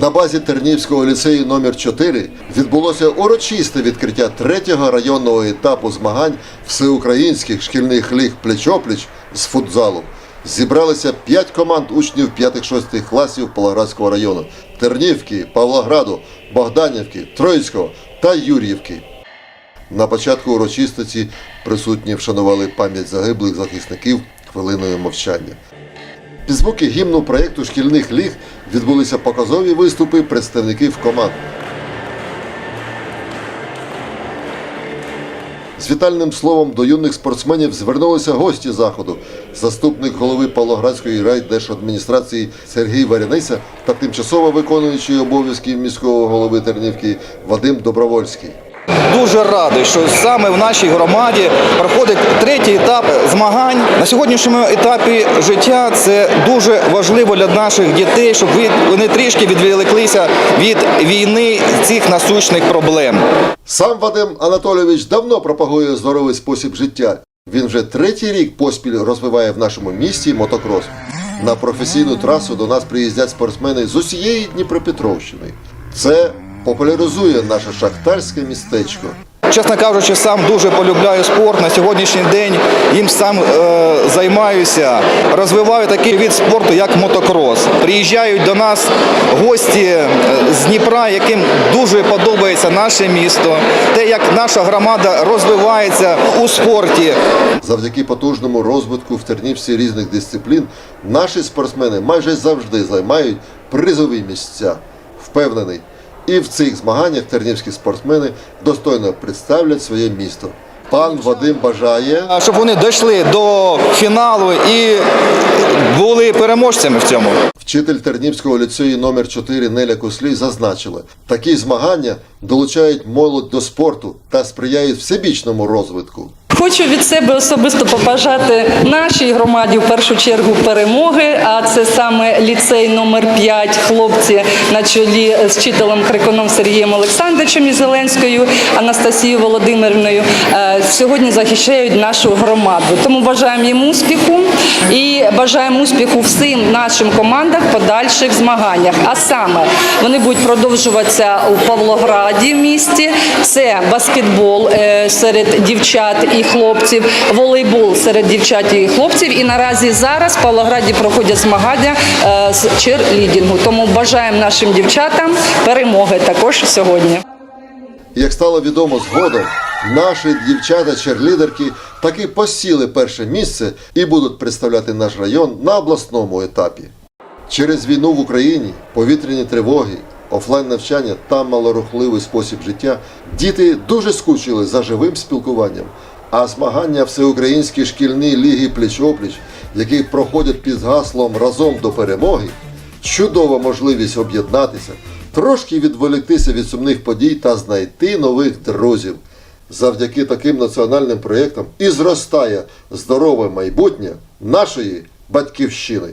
На базі Тернівського ліцею номер 4 відбулося урочисте відкриття третього районного етапу змагань всеукраїнських шкільних ліг плеч-опліч з футзалу. Зібралися п'ять команд учнів 5-6 класів Павлоградського району Тернівки, Павлограду, Богданівки, Троїцького та Юр'ївки. На початку урочистості присутні вшанували пам'ять загиблих захисників хвилиною мовчання. Під звуки гімну проєкту шкільних ліг відбулися показові виступи представників команд. З вітальним словом до юних спортсменів звернулися гості заходу, заступник голови Павлоградської райдержадміністрації Сергій Варяниця та тимчасово виконуючий обов'язки міського голови Тернівки Вадим Добровольський. Дуже радий, що саме в нашій громаді проходить третій етап змагань. На сьогоднішньому етапі життя це дуже важливо для наших дітей, щоб вони трішки відволіклися від війни цих насущних проблем. Сам Вадим Анатолійович давно пропагує здоровий спосіб життя. Він вже третій рік поспіль розвиває в нашому місті мотокрос. На професійну трасу до нас приїздять спортсмени з усієї Дніпропетровщини. Це популяризує наше шахтарське містечко. Чесно кажучи, сам дуже полюбляю спорт. На сьогоднішній день їм сам е, займаюся. Розвиваю такий від спорту, як мотокрос. Приїжджають до нас гості е, з Дніпра, яким дуже подобається наше місто, те, як наша громада розвивається у спорті. Завдяки потужному розвитку в Тернівці різних дисциплін наші спортсмени майже завжди займають призові місця. Впевнений, і в цих змаганнях тернівські спортсмени достойно представлять своє місто. Пан Вадим бажає Щоб вони дійшли до фіналу і були переможцями в цьому. Вчитель Тернівського ліцею номер 4 Неля Куслій зазначила, такі змагання долучають молодь до спорту та сприяють всебічному розвитку. Хочу від себе особисто побажати нашій громаді в першу чергу перемоги. А це саме ліцей номер 5 хлопці на чолі з вчителем Криконом Сергієм Олександровичем і Зеленською Анастасією Володимирівною. е, Сьогодні захищають нашу громаду. Тому бажаємо їм успіху і бажаємо успіху всім нашим командам в подальших змаганнях. А саме вони будуть продовжуватися у Павлограді в місті. Це баскетбол е, серед дівчат і хлопців, волейбол серед дівчат і хлопців. І наразі зараз в Павлограді проходять змагання е, з черлідінгу. Тому бажаємо нашим дівчатам перемоги також сьогодні. Як стало відомо згодом, наші дівчата-черлідерки таки посіли перше місце і будуть представляти наш район на обласному етапі. Через війну в Україні, повітряні тривоги, офлайн навчання та малорухливий спосіб життя діти дуже скучили за живим спілкуванням. А змагання всеукраїнські шкільні ліги пліч-опліч, які проходять під гаслом разом до перемоги, чудова можливість об'єднатися, трошки відволіктися від сумних подій та знайти нових друзів. Завдяки таким національним проєктам і зростає здорове майбутнє нашої батьківщини.